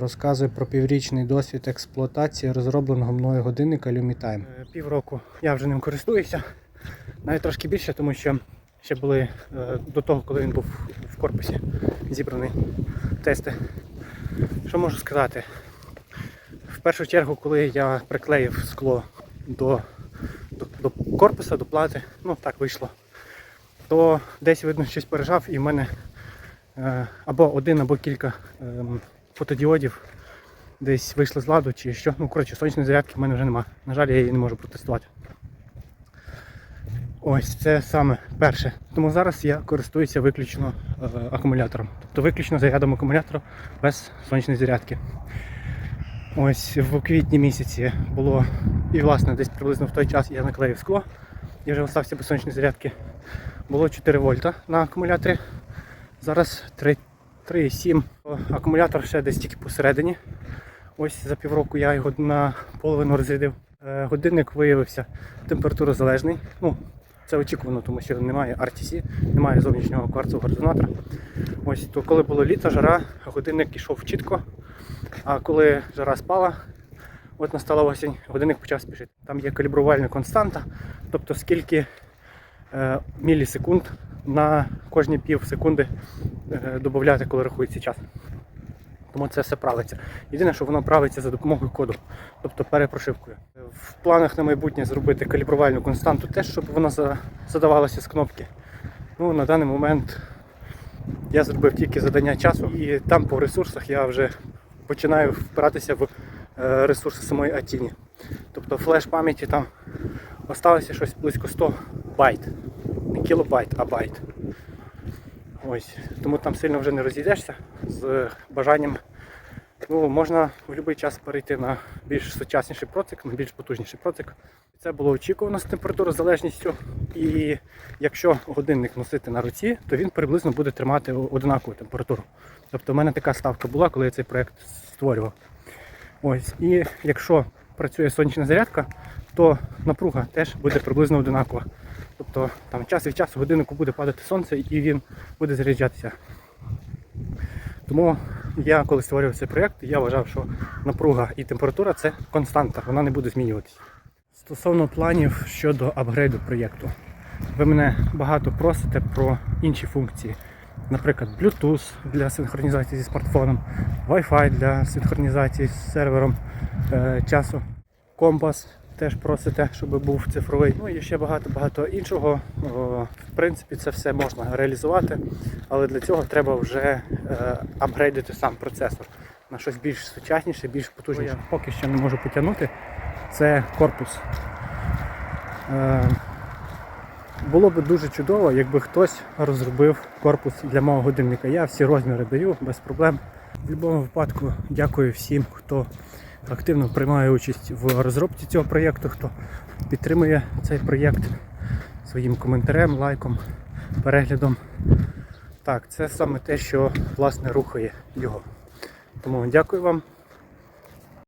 Розказую про піврічний досвід експлуатації розробленого мною годинника LumiTime. Е, Півроку я вже ним користуюся, навіть трошки більше, тому що ще були е, до того, коли він був в корпусі зібраний тести. Що можу сказати? В першу чергу, коли я приклеїв скло до, до, до корпуса, до плати, ну так вийшло, то десь видно щось пережав і в мене е, або один, або кілька ем, фотодіодів десь вийшли з ладу чи що. Ну, коротше, сонячної зарядки в мене вже нема. На жаль, я її не можу протестувати. Ось це саме перше. Тому зараз я користуюся виключно е, акумулятором. Тобто виключно зарядом акумулятора без сонячної зарядки. Ось в квітні місяці було, і власне десь приблизно в той час я наклеїв скло і вже остався без сонячної зарядки. Було 4 вольта на акумуляторі. Зараз 3 3,7. Акумулятор ще десь тільки посередині. Ось за півроку я його на половину розрядив. Е, Годинник виявився температурозалежний. Ну, це очікувано, тому що немає RTC, немає зовнішнього кварцевого резонатора. Ось то коли було літо, жара, годинник йшов чітко. А коли жара спала, от настала осінь, годинник почав спішити. Там є калібрувальна константа, тобто скільки е, мілісекунд на кожні пів секунди е, додати, коли рахується час. Тому це все правиться. Єдине, що воно правиться за допомогою коду, тобто перепрошивкою. В планах на майбутнє зробити калібрувальну константу теж, щоб вона за- задавалася з кнопки. Ну, на даний момент я зробив тільки задання часу, і там по ресурсах я вже починаю впиратися в е, ресурси самої Атіні. Тобто флеш пам'яті там осталося щось близько 100 байт. Кілобайт, а байт. Ось. Тому там сильно вже не розійдешся з бажанням. Ну, можна в будь-який час перейти на більш сучасніший процик, на більш потужніший процик. Це було очікувано з температурозалежністю. І якщо годинник носити на руці, то він приблизно буде тримати однакову температуру. Тобто в мене така ставка була, коли я цей проєкт створював. Ось. І якщо працює сонячна зарядка, то напруга теж буде приблизно одинакова. Тобто там час від часу годиннику буде падати сонце і він буде заряджатися. Тому я коли створював цей проєкт, я вважав, що напруга і температура це константа, вона не буде змінюватися. Стосовно планів щодо апгрейду проєкту. Ви мене багато просите про інші функції. Наприклад, Bluetooth для синхронізації зі смартфоном, Wi-Fi для синхронізації з сервером е, часу, компас теж просите, щоб був цифровий. Ну і ще багато-багато іншого. В принципі, це все можна реалізувати, але для цього треба вже е, апгрейдити сам процесор на щось більш сучасніше, більш потужніше. Я поки що не можу потягнути. Це корпус. Е, було б дуже чудово, якби хтось розробив корпус для мого годинника. Я всі розміри даю без проблем. В будь-якому випадку дякую всім, хто активно приймає участь в розробці цього проєкту, хто підтримує цей проєкт своїм коментарем, лайком, переглядом. Так, це саме те, що власне рухає його. Тому дякую вам.